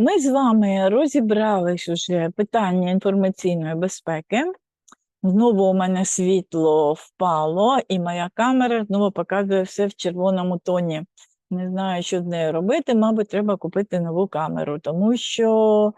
Ми з вами розібрались уже питання інформаційної безпеки. Знову у мене світло впало, і моя камера знову показує все в червоному тоні. Не знаю, що з нею робити. Мабуть, треба купити нову камеру, тому що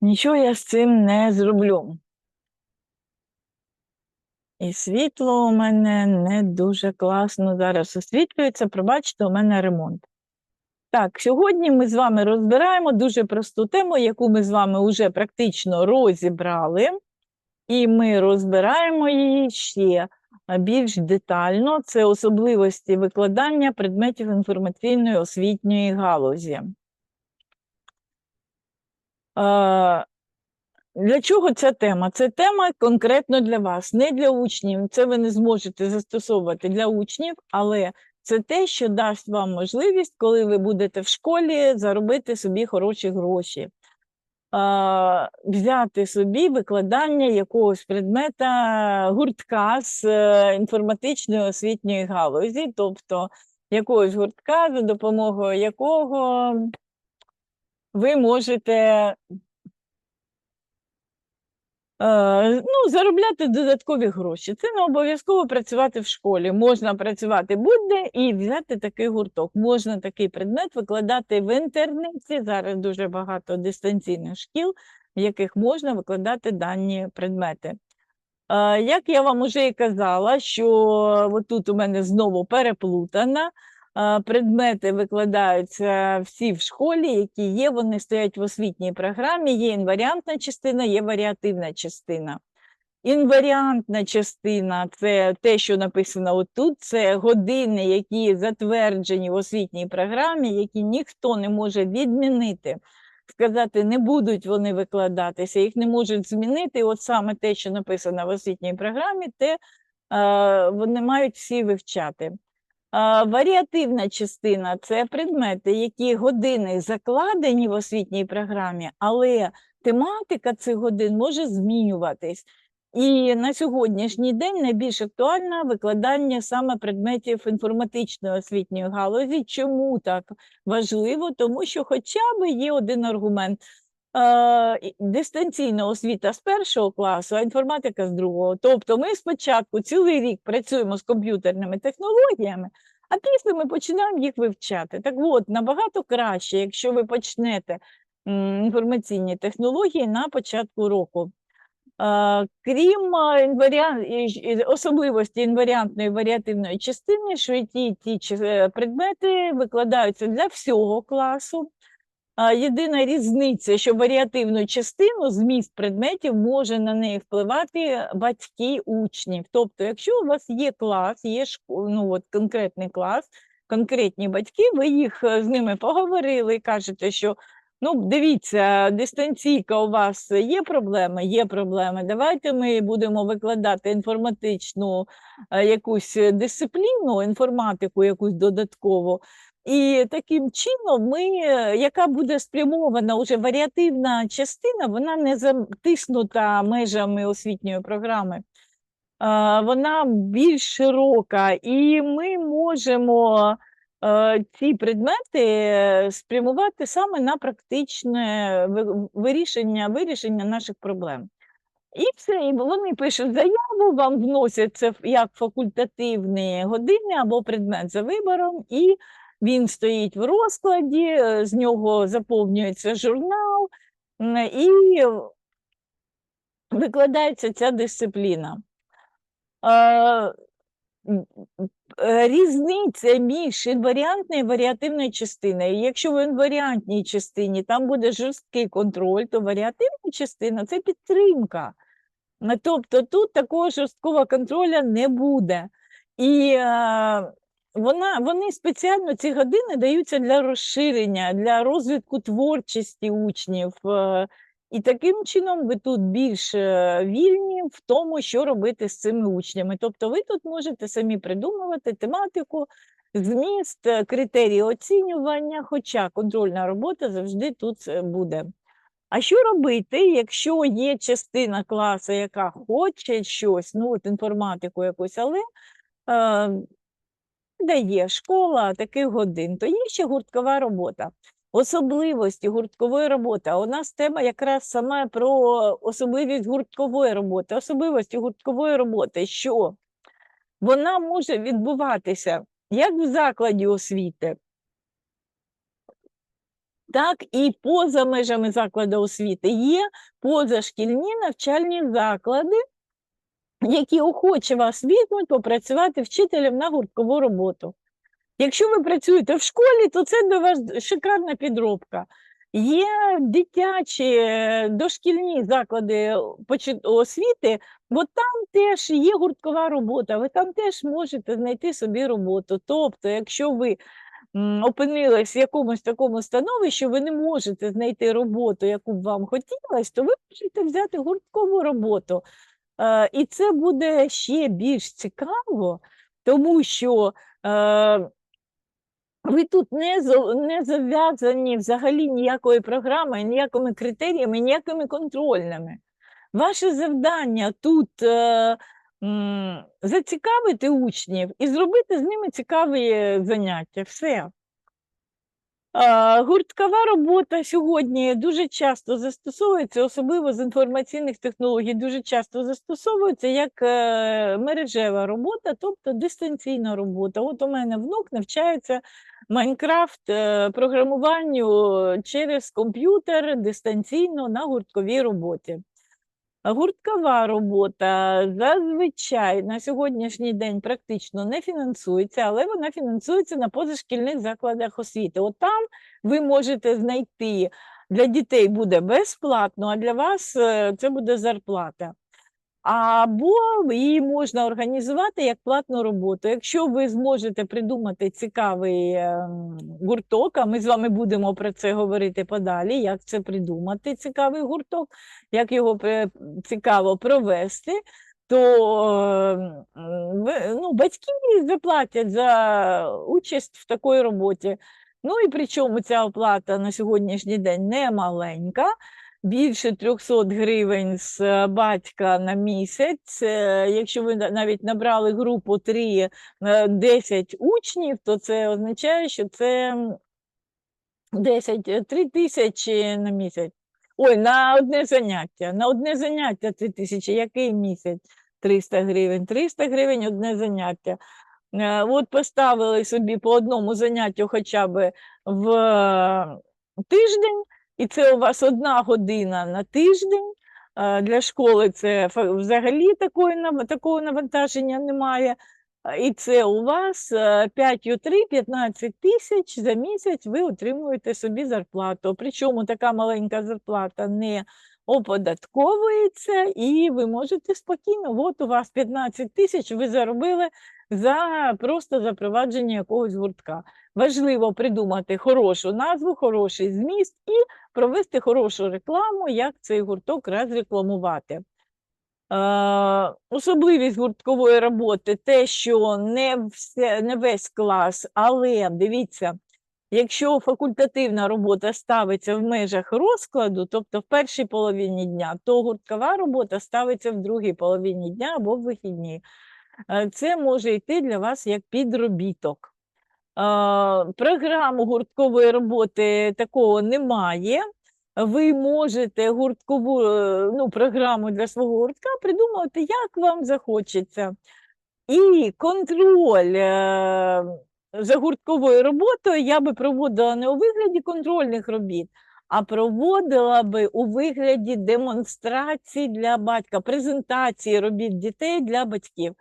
нічого я з цим не зроблю. І світло у мене не дуже класно зараз освітлюється. Пробачте, у мене ремонт. Так, сьогодні ми з вами розбираємо дуже просту тему, яку ми з вами вже практично розібрали, і ми розбираємо її ще більш детально. Це особливості викладання предметів інформаційної освітньої галузі. Для чого ця тема? Це тема конкретно для вас, не для учнів. Це ви не зможете застосовувати для учнів, але це те, що дасть вам можливість, коли ви будете в школі, заробити собі хороші гроші, взяти собі викладання якогось предмета гуртка з е, інформатичної освітньої галузі, тобто якогось гуртка, за допомогою якого ви можете ну, заробляти додаткові гроші. Це не обов'язково працювати в школі. Можна працювати будь-де і взяти такий гурток. Можна такий предмет викладати в інтернеті. Зараз дуже багато дистанційних шкіл, в яких можна викладати дані предмети. Е, Як я вам уже і казала, що тут у мене знову переплутана. Предмети викладаються всі в школі, які є, вони стоять в освітній програмі, є інваріантна частина, є варіативна частина. Інваріантна частина це те, що написано отут, це години, які затверджені в освітній програмі, які ніхто не може відмінити. Сказати, не будуть вони викладатися, їх не можуть змінити. От саме те, що написано в освітній програмі, те вони мають всі вивчати. Варіативна частина це предмети, які години закладені в освітній програмі, але тематика цих годин може змінюватись. І на сьогоднішній день найбільш актуальне викладання саме предметів інформатичної освітньої галузі. Чому так важливо? Тому що хоча б є один аргумент. Е, Дистанційна освіта з першого класу, а інформатика з другого. Тобто ми спочатку цілий рік працюємо з комп'ютерними технологіями, а після ми починаємо їх вивчати. Так от, набагато краще, якщо ви почнете інформаційні технології на початку року. Е, Крім е, особливості інваріантної варіативної частини, що і ті, ті предмети викладаються для всього класу. Єдина різниця, що варіативну частину зміст предметів може на неї впливати батьки учнів. Тобто, якщо у вас є клас, є ну, от конкретний клас, конкретні батьки, ви їх е, з ними поговорили і кажете, що ну, дивіться, дистанційка у вас є проблеми, є проблеми. Давайте ми будемо викладати інформатичну е, якусь дисципліну, інформатику якусь додаткову. І таким чином, ми, яка буде спрямована уже варіативна частина, вона не затиснута межами освітньої програми. Вона більш широка, і ми можемо е, ці предмети спрямувати саме на практичне вирішення, вирішення наших проблем. І все, і вони пишуть заяву, вам вносять це як факультативні години або предмет за вибором, і він стоїть в розкладі, е, з нього заповнюється журнал, і викладається ця дисципліна. Е, Різниця між інваріантною і варіативною частиною. Якщо в інваріантній частині там буде жорсткий контроль, то варіативна частина це підтримка. Тобто тут такого жорсткого контролю не буде. І е, вона, вони спеціально ці години даються для розширення, для розвитку творчості учнів. е, І таким чином ви тут більш е, вільні в тому, що робити з цими учнями. Тобто ви тут можете самі придумувати тематику, зміст, е, критерії оцінювання, хоча контрольна робота завжди тут буде. А що робити, якщо є частина класу, яка хоче щось, ну от інформатику якусь, але е, де є школа таких годин, то є ще гурткова робота. особливості гурткової роботи. У нас тема якраз саме про особливість гурткової роботи. Особливості гурткової роботи, що вона може відбуватися як в закладі освіти, так і поза межами закладу освіти. Є позашкільні навчальні заклади, які охоче вас візьмуть попрацювати вчителем на гурткову роботу. Якщо ви працюєте в школі, то це до вас шикарна підробка. Є дитячі е, дошкільні заклади освіти, бо там теж є гурткова робота, ви там теж можете знайти собі роботу. Тобто, якщо ви опинились в якомусь такому становищі, ви не можете знайти роботу, яку б вам хотілося, то ви можете взяти гурткову роботу. Е, І це буде ще більш цікаво, тому що е, ви тут не, не зав'язані взагалі ніякою програмою, ніякими критеріями, ніякими контрольними. Ваше завдання тут е, зацікавити учнів і зробити з ними цікаві заняття. Все. Гурткова робота сьогодні дуже часто застосовується, особливо з інформаційних технологій, дуже часто застосовується як е, мережева робота, тобто дистанційна робота. От у мене внук навчається Майнкрафт е, програмуванню через комп'ютер дистанційно на гуртковій роботі. Гурткова робота зазвичай на сьогоднішній день практично не фінансується, але вона фінансується на позашкільних закладах освіти. От там ви можете знайти для дітей буде безплатно, а для вас е, це буде зарплата. Або її можна організувати як платну роботу. Якщо ви зможете придумати цікавий ем, гурток, а ми з вами будемо про це говорити подалі, як це придумати, цікавий гурток, як його цікаво провести, то ем, ну, батьки заплатять за участь в такій роботі. Ну і причому ця оплата на сьогоднішній день не маленька більше 300 гривень з е, батька на місяць. Е, Якщо ви навіть набрали групу 3, 10 учнів, то це означає, що це м, 10, е, 3 тисячі на місяць. Ой, на одне заняття. На одне заняття 3 тисячі. Який місяць? 300 гривень. 300 гривень одне заняття. Е, От поставили собі по одному заняттю хоча б в е, тиждень, і це у вас одна година на тиждень. Для школи це взагалі такої, такого навантаження немає. І це у вас 5,3 15 тисяч за місяць ви отримуєте собі зарплату. Причому така маленька зарплата не оподатковується, і ви можете спокійно, от у вас 15 тисяч ви заробили за просто запровадження якогось гуртка. Важливо придумати хорошу назву, хороший зміст і провести хорошу рекламу, як цей гурток розрекламувати. Особливість гурткової роботи те, що не, все, не весь клас, але дивіться, якщо факультативна робота ставиться в межах розкладу, тобто в першій половині дня, то гурткова робота ставиться в другій половині дня або в вихідні. Е, Це може йти для вас як підробіток. Програму гурткової роботи такого немає. Ви можете гурткову е, ну, програму для свого гуртка придумати, як вам захочеться. І контроль е, за гуртковою роботою я би проводила не у вигляді контрольних робіт, а проводила би у вигляді демонстрацій для батька, презентації робіт дітей для батьків.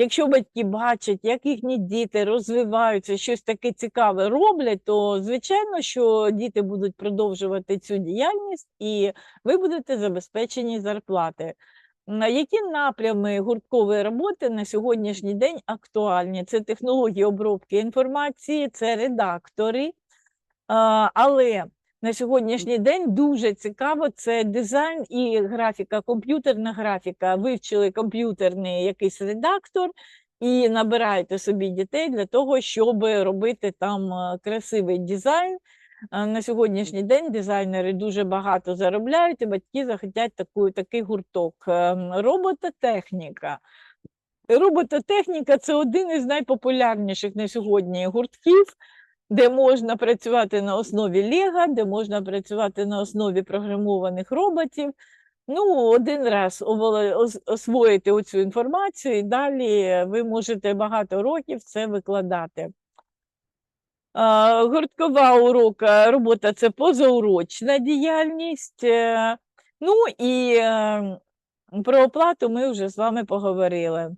Якщо батьки бачать, як їхні діти розвиваються, щось таке цікаве роблять, то звичайно, що діти будуть продовжувати цю діяльність, і ви будете забезпечені зарплати. Які напрями гурткової роботи на сьогоднішній день актуальні? Це технології обробки інформації, це редактори. Але на сьогоднішній день дуже цікаво це дизайн і графіка, комп'ютерна графіка. Вивчили комп'ютерний якийсь редактор і набираєте собі дітей для того, щоб робити там е, красивий дизайн. На сьогоднішній день дизайнери дуже багато заробляють, і батьки захотять таку, такий гурток. Ем, Робототехніка. Робототехніка це один із найпопулярніших на сьогодні гуртків. де можна працювати на основі Лего, де можна працювати на основі програмованих роботів. Ну, один раз освоїти оцю інформацію, і далі ви можете багато років це викладати. Гурткова урока робота це позаурочна діяльність. е, Ну і е, про оплату ми вже з вами поговорили.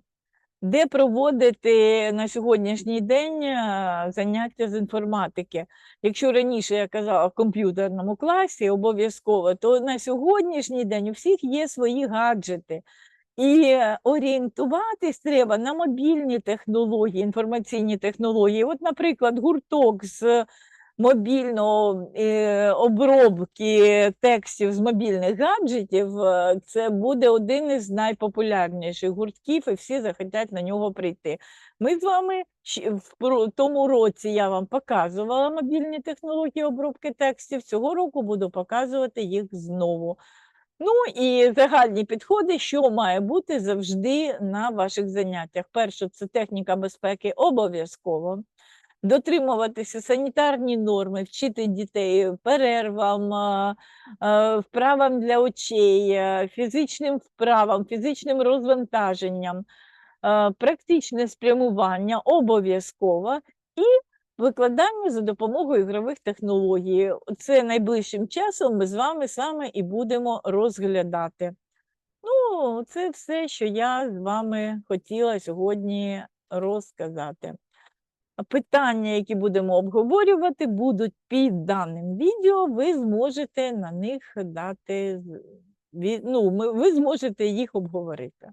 Де проводити на сьогоднішній день е, заняття з інформатики? Якщо раніше я казала в комп'ютерному класі обов'язково, то на сьогоднішній день у всіх є свої гаджети. І е, орієнтуватись треба на мобільні технології, інформаційні технології. От, наприклад, гурток з мобільного е, обробки текстів з мобільних гаджетів, е, це буде один із найпопулярніших гуртків, і всі захотять на нього прийти. Ми з вами в тому році я вам показувала мобільні технології обробки текстів. Цього року буду показувати їх знову. Ну і загальні підходи, що має бути завжди на ваших заняттях. Перше, це техніка безпеки обов'язково. Дотримуватися санітарні норми, вчити дітей перервам, вправам для очей, фізичним вправам, фізичним розвантаженням, практичне спрямування обов'язково і викладання за допомогою ігрових технологій. Це найближчим часом ми з вами саме і будемо розглядати. Ну, це все, що я з вами хотіла сьогодні розказати. Питання, які будемо обговорювати, будуть під даним відео. Ви зможете на них дати ну, ви зможете їх обговорити.